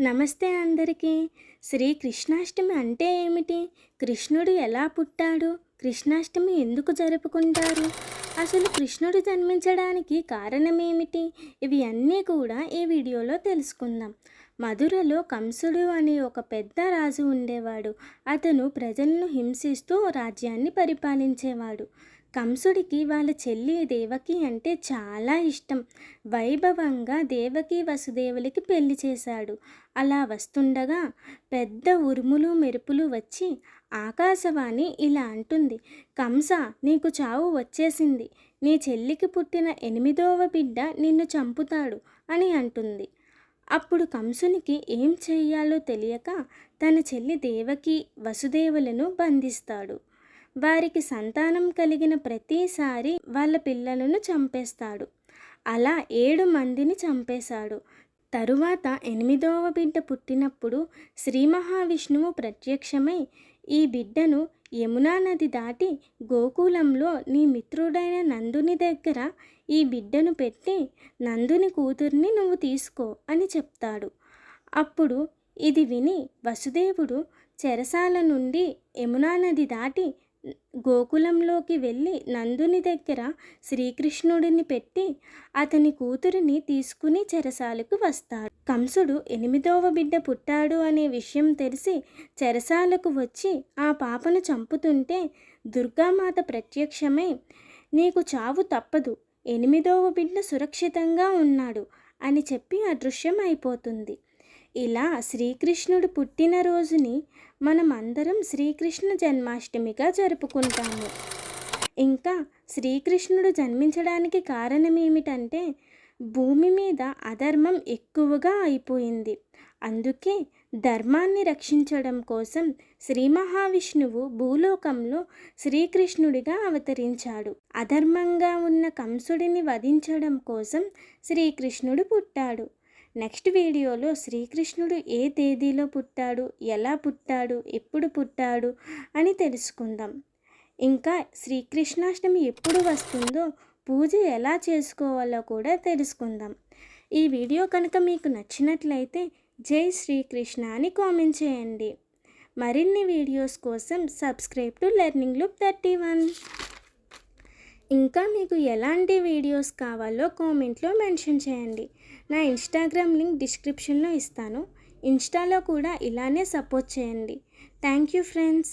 నమస్తే అందరికీ. శ్రీ కృష్ణాష్టమి అంటే ఏమిటి? కృష్ణుడు ఎలా పుట్టాడు? కృష్ణాష్టమి ఎందుకు జరుపుకుంటారు? అసలు కృష్ణుడు జన్మించడానికి కారణమేమిటి? ఇవి అన్నీ కూడా ఈ వీడియోలో తెలుసుకుందాం. మధురలో కంసుడు అనే ఒక పెద్ద రాజు ఉండేవాడు. అతను ప్రజలను హింసిస్తూ రాజ్యాన్ని పరిపాలించేవాడు. కంసుడికి వాళ్ళ చెల్లి దేవకి అంటే చాలా ఇష్టం. వైభవంగా దేవకి వసుదేవులకి పెళ్ళి చేశాడు. అలా వస్తుండగా పెద్ద ఉరుములు మెరుపులు వచ్చి ఆకాశవాణి ఇలా అంటుంది కంస నీకు చావు వచ్చేసింది. నీ చెల్లికి పుట్టిన ఎనిమిదవ బిడ్డ నిన్ను చంపుతాడు అని అంటుంది. అప్పుడు కంసునికి ఏం చేయాలో తెలియక తన చెల్లి దేవకి వసుదేవులను బంధిస్తాడు. వారికి సంతానం కలిగిన ప్రతిసారి వాళ్ళ పిల్లలను చంపేస్తాడు. అలా ఏడు మందిని చంపేశాడు. తరువాత ఎనిమిదవ బిడ్డ పుట్టినప్పుడు శ్రీ మహావిష్ణువు ప్రత్యక్షమై ఈ బిడ్డను యమునా నది దాటి గోకులంలో నీ మిత్రుడైన నందుని దగ్గర ఈ బిడ్డను పెట్టి నందుని కూతుర్ని నువ్వు తీసుకో అని చెప్తాడు. అప్పుడు ఇది విని వసుదేవుడు చెరసాల నుండి యమునా నది దాటి గోకులంలోకి వెళ్ళి నందుని దగ్గర శ్రీకృష్ణుడిని పెట్టి అతని కూతురిని తీసుకుని చెరసాలకు వస్తాడు. కంసుడు ఎనిమిదవ బిడ్డ పుట్టాడు అనే విషయం తెలిసి చెరసాలకు వచ్చి ఆ పాపను చంపుతుంటే దుర్గామాత ప్రత్యక్షమై నీకు చావు తప్పదు. ఎనిమిదవ బిడ్డ సురక్షితంగా ఉన్నాడు అని చెప్పి అదృశ్యం అయిపోతుంది ఇలా శ్రీకృష్ణుడు పుట్టినరోజుని మనం అందరం శ్రీకృష్ణ జన్మాష్టమిగా జరుపుకుంటాము. ఇంకా శ్రీకృష్ణుడు జన్మించడానికి కారణం ఏమిటంటే భూమి మీద అధర్మం ఎక్కువగా అయిపోయింది. అందుకే ధర్మాన్ని రక్షించడం కోసం శ్రీ మహావిష్ణువు భూలోకంలో శ్రీకృష్ణుడిగా అవతరించాడు. అధర్మంగా ఉన్న కంసుడిని వధించడం కోసం శ్రీకృష్ణుడు పుట్టాడు. నెక్స్ట్ వీడియోలో శ్రీకృష్ణుడు ఏ తేదీలో పుట్టాడు ఎలా పుట్టాడు ఎప్పుడు పుట్టాడు అని తెలుసుకుందాం. ఇంకా శ్రీకృష్ణాష్టమి ఎప్పుడు వస్తుందో పూజ ఎలా చేసుకోవాలో కూడా తెలుసుకుందాం. ఈ వీడియో కనుక మీకు నచ్చినట్లయితే జై శ్రీకృష్ణ అని కామెంట్ చేయండి. మరిన్ని వీడియోస్ కోసం subscribe to learning look thirty one. ఇంకా మీకు ఎలాంటి వీడియోస్ కావాలో కామెంట్లో మెన్షన్ చేయండి. నా ఇన్స్టాగ్రామ్ లింక్ డిస్క్రిప్షన్లో ఇస్తాను. ఇన్స్టాలో కూడా ఇలానే సపోర్ట్ చేయండి. Thank you friends.